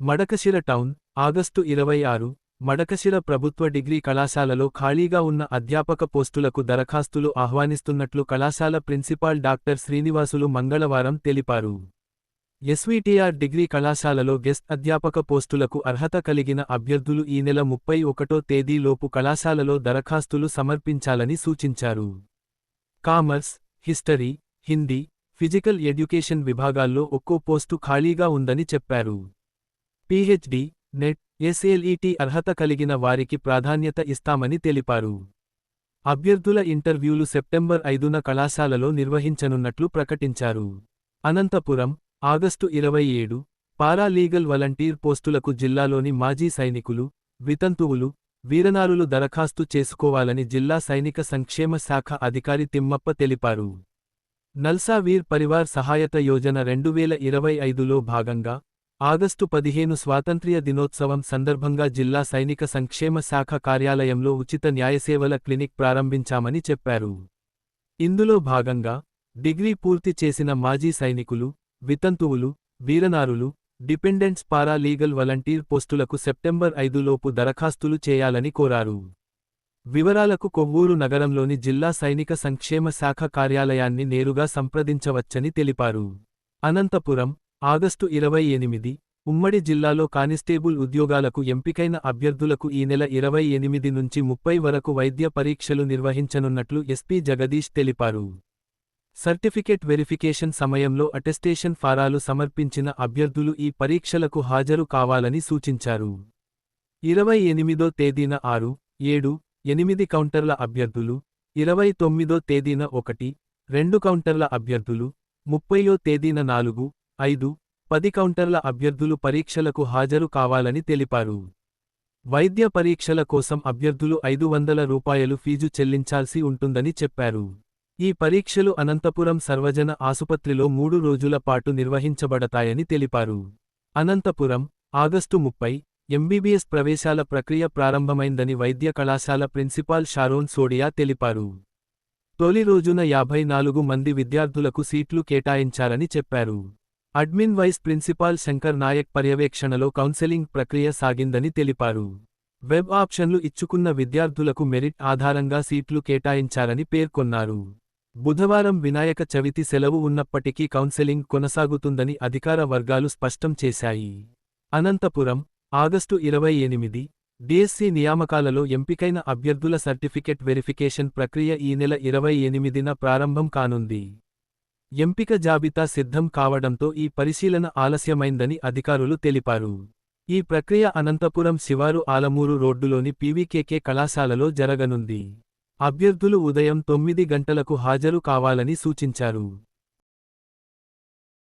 Madakasira town August ఇరవై ఆరు మడకశిర ప్రభుత్వ డిగ్రీ కళాశాలలో ఖాళీగా ఉన్న అధ్యాపక పోస్టులకు దరఖాస్తులు ఆహ్వానిస్తున్నట్లు కళాశాల ప్రిన్సిపాల్ డాక్టర్ శ్రీనివాసులు మంగళవారం తెలిపారు. ఎస్వీటీఆర్ డిగ్రీ కళాశాలలో గెస్ట్ అధ్యాపక పోస్టులకు అర్హత కలిగిన అభ్యర్థులు ఈ నెల ముప్పై ఒకటో తేదీలోపు కళాశాలలో దరఖాస్తులు సమర్పించాలని సూచించారు. Commerce history Hindi physical education విభాగాల్లో ఒక్కో పోస్టు ఖాళీగా ఉందని చెప్పారు. పీహెచ్డీ నెట్ ఎస్ఎల్ఈటీ అర్హత కలిగిన వారికి ప్రాధాన్యత ఇస్తామని తెలిపారు. అభ్యర్థుల ఇంటర్వ్యూలు సెప్టెంబర్ ఐదున కళాశాలలో నిర్వహించనున్నట్లు ప్రకటించారు. అనంతపురం ఆగస్టు ఇరవై ఏడు పారాలీగల్ వలంటీర్ పోస్టులకు జిల్లాలోని మాజీ సైనికులు వితంతువులు వీరనారులు దరఖాస్తు చేసుకోవాలని జిల్లా సైనిక సంక్షేమ శాఖ అధికారి తిమ్మప్ప తెలిపారు. నల్సా వీర్ పరివార్ సహాయత యోజన రెండు వేల ఇరవై ఐదులో భాగంగా ఆగస్టు పదిహేను స్వాతంత్ర్య దినోత్సవం సందర్భంగా జిల్లా సైనిక సంక్షేమ శాఖ కార్యాలయంలో ఉచిత న్యాయసేవల క్లినిక్ ప్రారంభించామని చెప్పారు. ఇందులో భాగంగా డిగ్రీ పూర్తి చేసిన మాజీ సైనికులు వితంతువులు వీరనారులు డిపెండెంట్స్ పారా లీగల్ వలంటీర్ పోస్టులకు సెప్టెంబర్ ఐదులోపు దరఖాస్తులు చేయాలని కోరారు. వివరాలకు కొవ్వూరు నగరంలోని జిల్లా సైనిక సంక్షేమ శాఖ కార్యాలయాన్ని నేరుగా సంప్రదించవచ్చని తెలిపారు. అనంతపురం ఆగస్టు ఇరవై ఎనిమిది ఉమ్మడి జిల్లాలో కానిస్టేబుల్ ఉద్యోగాలకు ఎంపికైన అభ్యర్థులకు ఈ నెల ఇరవై ఎనిమిది నుంచి ముప్పై వరకు వైద్య పరీక్షలు నిర్వహించనున్నట్లు ఎస్పీ జగదీష్ తెలిపారు. సర్టిఫికేట్ వెరిఫికేషన్ సమయంలో అటెస్టేషన్ ఫారాలు సమర్పించిన అభ్యర్థులు ఈ పరీక్షలకు హాజరు కావాలని సూచించారు. ఇరవై ఎనిమిదో తేదీన ఆరు ఏడు ఎనిమిది కౌంటర్ల అభ్యర్థులు ఇరవై తొమ్మిదో తేదీన ఒకటి రెండు కౌంటర్ల అభ్యర్థులు ముప్పయో తేదీన నాలుగు ఐదు పది కౌంటర్ల అభ్యర్థులు పరీక్షలకు హాజరు కావాలని తెలిపారు. వైద్య పరీక్షల కోసం అభ్యర్థులు ఐదు వందల రూపాయలు ఫీజు చెల్లించాల్సి ఉంటుందని చెప్పారు. ఈ పరీక్షలు అనంతపురం సర్వజన ఆసుపత్రిలో మూడు రోజుల పాటు నిర్వహించబడతాయని తెలిపారు. అనంతపురం ఆగస్టు ముప్పై ఎంబీబీఎస్ ప్రవేశాల ప్రక్రియ ప్రారంభమైందని వైద్య కళాశాల ప్రిన్సిపాల్ షారోన్ సోడియా తెలిపారు. తొలి రోజున యాభై నాలుగు మంది విద్యార్థులకు సీట్లు కేటాయించారని చెప్పారు. Admin vice principal Shankar Naik పర్యవేక్షణలో కౌన్సెలింగ్ ప్రక్రియ సాగిందని తెలిపారు. వెబ్ ఆప్షన్లు ఇచ్చుకున్న విద్యార్థులకు మెరిట్ ఆధారంగా సీట్లు కేటాయించారని పేర్కొన్నారు. బుధవారం వినాయక చవితి సెలవు ఉన్నప్పటికీ కౌన్సెలింగ్ కొనసాగుతుందని అధికార వర్గాలు స్పష్టం చేశాయి. అనంతపురం ఆగస్టు ఇరవై ఎనిమిది డిఎస్సి నియామకాలలో ఎంపికైన అభ్యర్థుల సర్టిఫికెట్ వెరిఫికేషన్ ప్రక్రియ ఈ నెల ఇరవై ఎనిమిదిన ప్రారంభం కానుంది. ఎంపిక జాబితా సిద్ధం కావడంతో ఈ పరిశీలన ఆలస్యమైందని అధికారులు తెలిపారు. ఈ ప్రక్రియ అనంతపురం శివారు ఆలమూరు రోడ్డులోని పీవీకేకే కళాశాలలో జరగనుంది. అభ్యర్థులు ఉదయం తొమ్మిది గంటలకు హాజరు కావాలని సూచించారు.